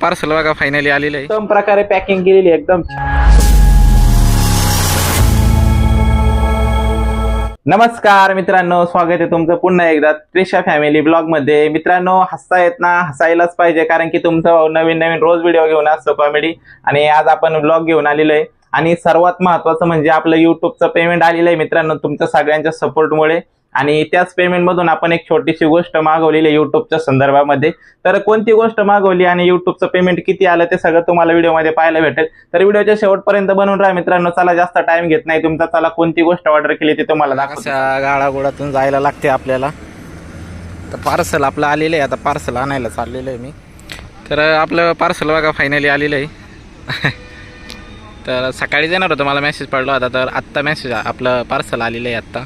Parcel बघा finally आलेलं आहे. उत्तम प्रकारे पॅकिंग केलेली आहे, एकदम. नमस्कार मित्रांनो स्वागत आहे तुमचं पुन्हा एकदा त्रिशा फॅमिली ब्लॉगमध्ये. मित्रांनो हसता येत ना हसायलाच पाहिजे कारण की तुमचं नवीन नवीन रोज व्हिडिओ घेऊन असतो कॉमेडी आणि आज आपण ब्लॉग घेऊन आलेलो आहे. आणि सर्वात महत्वाचं म्हणजे आपलं युट्यूबचं पेमेंट आलेलं आहे मित्रांनो तुमच्या सगळ्यांच्या सपोर्टमुळे आणि त्याच पेमेंटमधून आपण एक छोटीशी गोष्ट मागवलेली आहे युट्यूबच्या संदर्भामध्ये. तर कोणती गोष्ट मागवली आणि युट्यूबचं पेमेंट किती आलं ते सगळं तुम्हाला व्हिडिओमध्ये पाहायला भेटेल. तर व्हिडिओच्या शेवटपर्यंत बनवून राहा मित्रांनो. चला जास्त टाइम घेत नाही तुमचा. चला कोणती गोष्ट ऑर्डर केली ते तुम्हाला दाखवतो. गाळागोळातून जायला लागते आपल्याला. तर पार्सल आपलं आलेलं आहे. आता पार्सल आणायला चाललेलं आहे मी. तर आपलं पार्सल बघा फायनली आलेलं आहे. तर सकाळी येणार होतं. मला मेसेज पडला होता. तर आत्ता मेसेज आपलं पार्सल आलेलं आहे आत्ता.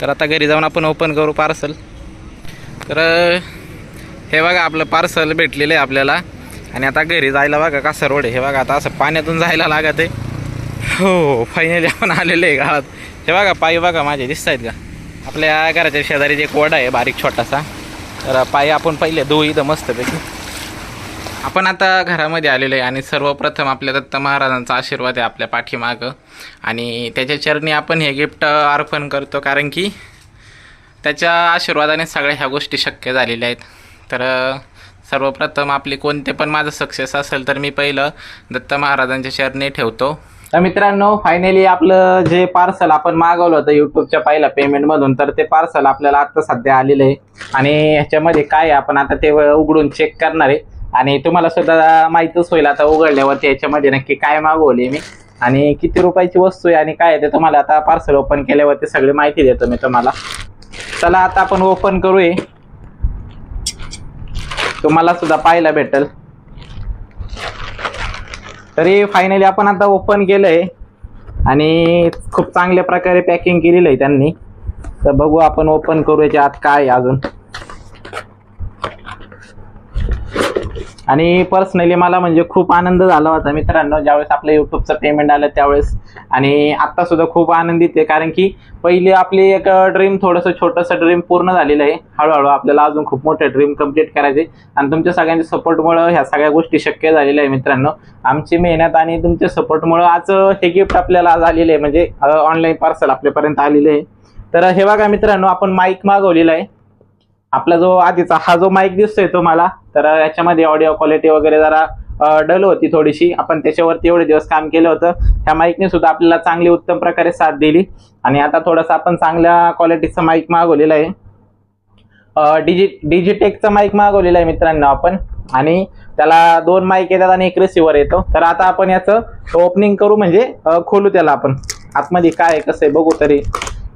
तर आता घरी जाऊन आपण ओपन करू पार्सल तर हे बघा आपलं पार्सल भेटलेलं आहे आपल्याला. आणि आता घरी जायला बघा कसं रोड आहे. हे बघा आता असं पाण्यातून जायला लागत आहे. हो फायनली आपण आलेलो आहे गावात. हे बघा पायी बघा माझे दिसत आहेत का? आपल्या घराच्या शेजारी एक वडा आहे बारीक छोटासा. तर पायी आपण पहिले धुई इथं मस्तपैकी. आपण आता घरामध्ये आलेलो आहे आणि सर्वप्रथम आपल्या दत्त महाराजांचा आशीर्वाद आहे आपल्या पाठीमागं. आणि त्याच्या चरणी आपण हे गिफ्ट अर्पण करतो कारण की त्याच्या आशीर्वादाने सगळ्या ह्या गोष्टी शक्य झालेल्या आहेत. तर सर्वप्रथम आपली कोणते पण माझं सक्सेस असेल तर मी पहिलं दत्त महाराजांच्या चरणी ठेवतो. तर मित्रांनो फायनली आपलं जे पार्सल आपण मागवलं होतं युट्यूबच्या पहिल्या पेमेंटमधून तर ते पार्सल आपल्याला आत्ता सध्या आलेलं आहे. आणि ह्याच्यामध्ये काय आहे आपण आता ते उघडून चेक करणार आहे. आणि तुम्हाला सुद्धा माहितच होईल आता उघडल्यावरती याच्यामध्ये नक्की काय मागवले मी. आणि किती रुपयाची वस्तू आहे आणि काय आहे ते तुम्हाला आता पार्सल ओपन केल्यावरती सगळी माहिती देतो मी तुम्हाला. चला आता आपण ओपन करूया. तुम्हाला सुद्धा पाहायला भेटेल. तरी फायनली आपण आता ओपन केलंय. आणि खूप चांगल्या प्रकारे पॅकिंग केलेलं आहे त्यांनी. तर बघू आपण ओपन करू याच्या आत काय आहे अजून. आणि पर्सनली मला म्हणजे खूप आनंद झाला होता मित्रांनो ज्यावेळेस आपलं युट्यूबचं पेमेंट आलं त्यावेळेस. आणि आत्ता सुद्धा खूप आनंदित आहे कारण की पहिले आपली एक ड्रीम थोडंसं छोटंसं ड्रीम पूर्ण झालेलं आहे. हळूहळू आपल्याला अजून खूप मोठे ड्रीम कंप्लीट करायचे आणि तुमच्या सगळ्यांच्या सपोर्टमुळं ह्या सगळ्या गोष्टी शक्य झालेल्या आहे मित्रांनो. आमची मेहनत आणि तुमच्या सपोर्टमुळं आज हे गिफ्ट आपल्याला आज आलेलं आहे. म्हणजे ऑनलाईन पार्सल आपल्यापर्यंत आलेलं आहे. तर हे बघा मित्रांनो आपण माईक मागवलेला आहे. आपला जो आधीचा हा जो माईक दिसतोय तुम्हाला तर याच्यामध्ये ऑडिओ क्वालिटी वगैरे जरा डल होती थोडीशी. आपण त्याच्यावरती एवढे दिवस काम केलं होतं. त्या माईकने सुद्धा आपल्याला चांगली उत्तम प्रकारे साथ दिली. आणि आता थोडंसं आपण चांगल्या क्वालिटीचा माईक मागवलेला आहे. डिजि डिजिटेकचं माईक मागवलेला आहे मित्रांनो आपण. आणि त्याला दोन माईक येतात आणि एक रिसिव्हर येतो. तर आता आपण याचं ओपनिंग करू म्हणजे खोलू त्याला आपण. आतमध्ये काय आहे कसं आहे बघू तरी.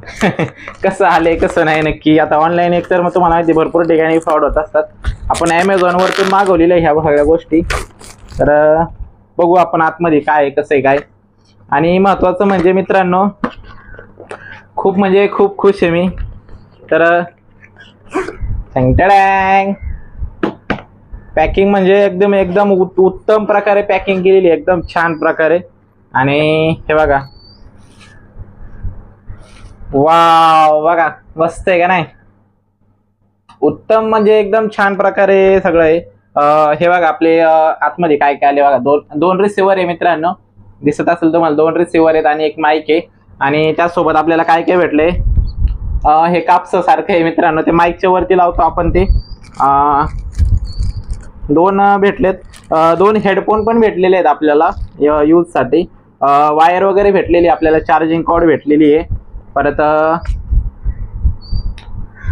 कसं आलंय कसं नाही नक्की. आता ऑनलाईन एक तर मग तुम्हाला माहिती भरपूर ठिकाणी फ्रॉड होत असतात. आपण ॲमेझॉनवरती मागवलेल्या ह्या सगळ्या गोष्टी. तर बघू आपण आतमध्ये काय आहे कसं आहे काय. आणि महत्वाचं म्हणजे मित्रांनो खूप म्हणजे खूप खुश आहे मी. तर टँग पॅकिंग म्हणजे एकदम एकदम उत- उत्तम प्रकारे पॅकिंग केलेली आहे, एकदम छान प्रकारे. आणि हे बघा वाव बघा मस्त आहे का नाही? उत्तम म्हणजे एकदम छान प्रकारे सगळं आहे. हे बघा आपले आतमध्ये काय काय आले बघा दोन दोन रिसिव्हर आहे मित्रांनो. दिसत असेल तुम्हाला दोन रिसिव्हर आहेत आणि एक माईक आहे. आणि त्यासोबत आपल्याला काय काय भेटले हे कापस सारखं आहे मित्रांनो ते माईकच्या वरती लावतो आपण ते. दोन भेटलेत. दोन हेडफोन पण भेटलेले आहेत आपल्याला यूजसाठी वायर वगैरे भेटलेली आहे, आपल्याला चार्जिंग कॉर्ड भेटलेली आहे. परत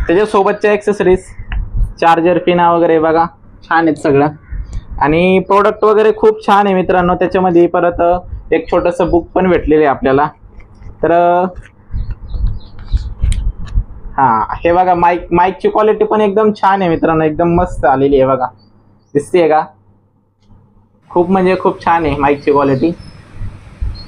त्याच्यासोबतच्या ॲक्सेसरीज चार्जर पिना वगैरे बघा. छान आहेत सगळं. आणि प्रोडक्ट वगैरे खूप छान आहे मित्रांनो. त्याच्यामध्ये परत एक छोटंसं बुक पण भेटलेलं आहे आपल्याला. तर हां हा हे बघा माईक माईकची क्वालिटी पण एकदम छान आहे मित्रांनो. एकदम मस्त आलेली आहे बघा. दिसते का? खूप म्हणजे खूप छान आहे माईकची क्वालिटी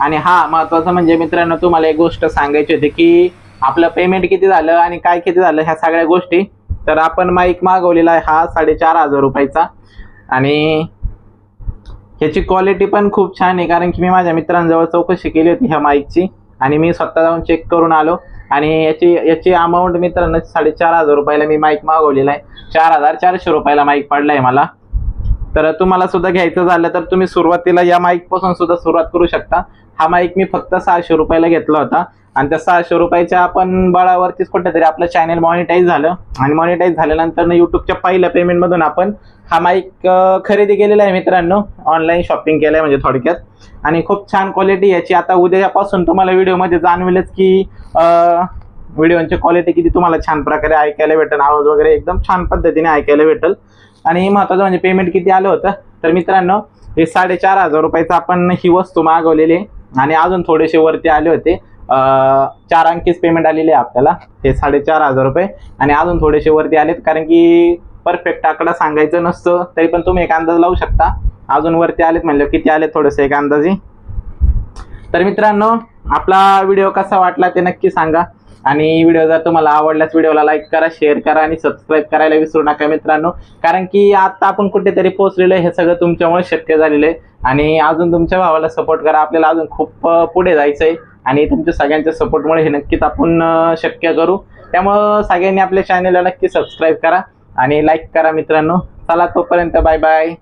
आणि हा महत्वाचं म्हणजे मित्रांनो तुम्हाला एक गोष्ट सांगायची होती की आपलं पेमेंट किती झालं आणि काय किती झालं ह्या सगळ्या गोष्टी. तर आपण माईक मागवलेला आहे हा साडेचार हजार रुपयाचा. आणि ह्याची क्वालिटी पण खूप छान आहे कारण की मी माझ्या मित्रांजवळ चौकशी केली होती ह्या माईकची आणि मी स्वतः जाऊन चेक करून आलो. आणि याची याची अमाऊंट मित्रांनो साडेचार हजार रुपयाला मी माईक मागवलेला आहे. चार हजार चारशे रुपयाला माईक पडला आहे मला. तर तुम्हाला सुद्धा घ्यायचं झालं तर तुम्ही सुरुवातीला या माईकपासून सुद्धा सुरुवात करू शकता. हा माईक मी फक्त सहाशे रुपयाला घेतला होता. आणि त्या सहाशे रुपयाच्या आपण बळावरतीच कुठेतरी आपलं चॅनल मॉनिटाईज झालं. आणि मॉनिटाईज झाल्यानंतर युट्यूबच्या पहिल्या पेमेंटमधून आपण हा माईक खरेदी केलेला आहे मित्रांनो. ऑनलाईन शॉपिंग केलं आहे म्हणजे थोडक्यात. आणि खूप छान क्वालिटी याची आता उद्यापासून तुम्हाला व्हिडिओमध्ये जाणवेलच की व्हिडिओची क्वालिटी किती तुम्हाला छान प्रकारे ऐकायला भेटेल आवाज वगैरे एकदम छान पद्धतीने ऐकायला भेटेल. आणि महत्वाचं म्हणजे पेमेंट किती आलं होतं? तर मित्रांनो हे साडेचार हजार रुपयाचं आपण ही वस्तू मागवलेली आहे. आणि अजून थोडेसे वरती आले होते. चार अंकीच पेमेंट आलेले आहे आपल्याला. हे साडेचार हजार रुपये. आणि अजून थोडेसे वरती आलेत. कारण की परफेक्ट आकडा सांगायचं नसतं तरी पण तुम्ही एक अंदाज लावू शकता. अजून वरती आलेत म्हणलं किती आले थोडेसे एक अंदाजे? तर मित्रांनो आपला व्हिडिओ कसा वाटला ते नक्की सांगा. आणि व्हिडिओ जर तुम्हाला आवडल्यास व्हिडिओला लाईक करा शेअर करा आणि सबस्क्राईब करायला विसरू नका मित्रांनो. कारण की आता आपण कुठेतरी पोहोचलेलो आहे हे सगळं तुमच्यामुळे शक्य झालेलं आहे. आणि अजून तुमच्या भावाला सपोर्ट करा आपल्याला अजून खूप पुढे जायचं आहे आणि तुमच्या सगळ्यांच्या सपोर्टमुळे हे नक्कीच आपण शक्य करू. त्यामुळं सगळ्यांनी आपल्या चॅनलला नक्की सबस्क्राईब करा आणि लाईक करा मित्रांनो. चला तोपर्यंत बाय बाय